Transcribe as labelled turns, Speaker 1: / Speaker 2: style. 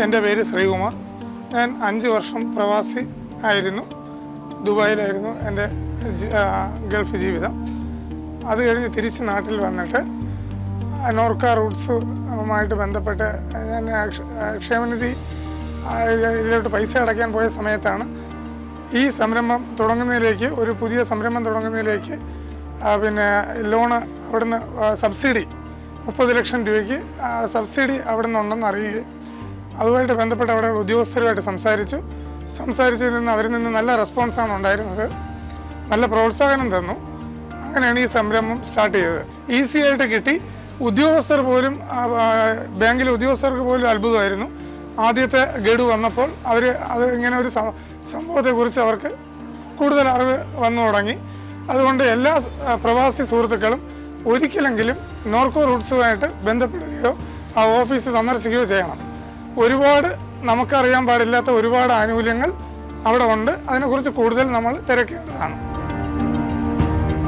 Speaker 1: എന്റെ പേര് ശ്രീകുമാർ. ഞാൻ അഞ്ച് വർഷം പ്രവാസി ആയിരുന്നു. ദുബായിലായിരുന്നു എന്റെ ഗൾഫ് ജീവിതം. അത് കഴിഞ്ഞ് തിരിച്ച് നാട്ടിൽ വന്നിട്ട് നോർക്ക റൂട്ട്സുമായിട്ട് ബന്ധപ്പെട്ട് ഞാൻ ക്ഷേമനിധി ഇതിലോട്ട് പൈസ അടയ്ക്കാൻ പോയ സമയത്താണ് ഈ സംരംഭം തുടങ്ങുന്നതിലേക്ക് ഒരു പുതിയ സംരംഭം തുടങ്ങുന്നതിലേക്ക് പിന്നെ ലോണ് അവിടുന്ന് സബ്സിഡി മുപ്പത് ലക്ഷം രൂപയ്ക്ക് സബ്സിഡി അവിടെ നിന്നുണ്ടെന്ന് അറിയുകയും അതുമായിട്ട് ബന്ധപ്പെട്ട് അവിടെയുള്ള ഉദ്യോഗസ്ഥരുമായിട്ട് സംസാരിച്ചു. സംസാരിച്ചതിൽ നിന്ന് അവരിൽ നിന്ന് നല്ല റെസ്പോൺസാണ് ഉണ്ടായിരുന്നത്. നല്ല പ്രോത്സാഹനം തന്നു. അങ്ങനെയാണ് ഈ സംരംഭം സ്റ്റാർട്ട് ചെയ്തത്. ഈസി ആയിട്ട് കിട്ടി. ഉദ്യോഗസ്ഥർ പോലും ബാങ്കിലെ ഉദ്യോഗസ്ഥർക്ക് പോലും അത്ഭുതമായിരുന്നു. ആദ്യത്തെ ഗഡു വന്നപ്പോൾ അവർ അത് ഇങ്ങനെ ഒരു സംഭവത്തെക്കുറിച്ച് അവർക്ക് കൂടുതൽ അറിവ് വന്നു തുടങ്ങി. അതുകൊണ്ട് എല്ലാ പ്രവാസി സുഹൃത്തുക്കളും ഒരിക്കലെങ്കിലും നോർക്കോ റൂട്ട്സുമായിട്ട് ബന്ധപ്പെടുകയോ ആ ഓഫീസ് സന്ദർശിക്കുകയോ ചെയ്യണം. ഒരുപാട് നമുക്കറിയാൻ പാടില്ലാത്ത ഒരുപാട് ആനുകൂല്യങ്ങൾ അവിടെ ഉണ്ട്. അതിനെക്കുറിച്ച് കൂടുതൽ നമ്മൾ തിരക്കേണ്ടതാണ്.